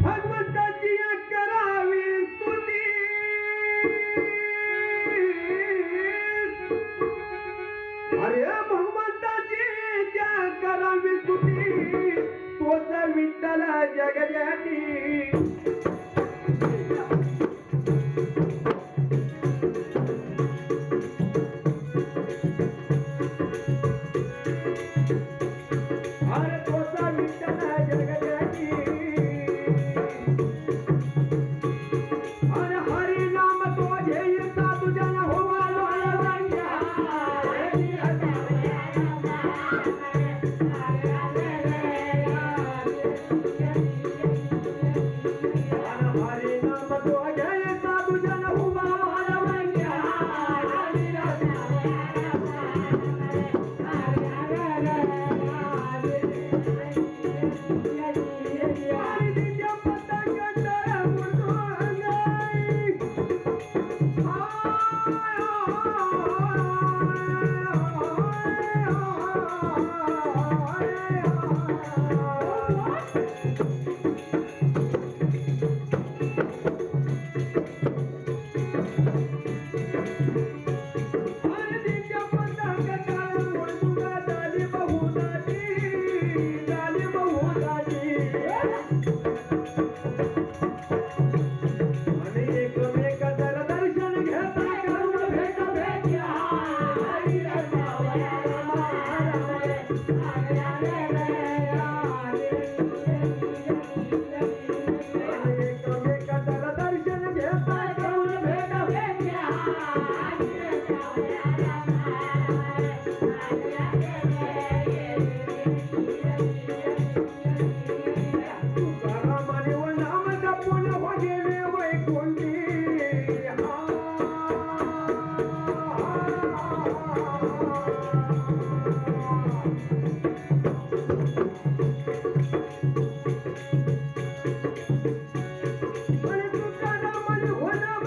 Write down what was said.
भगवंताची करावी तुझी. अरे भगवंताची करावी तुझी. तोच विठ्ठला जगजाती thank you. I need that.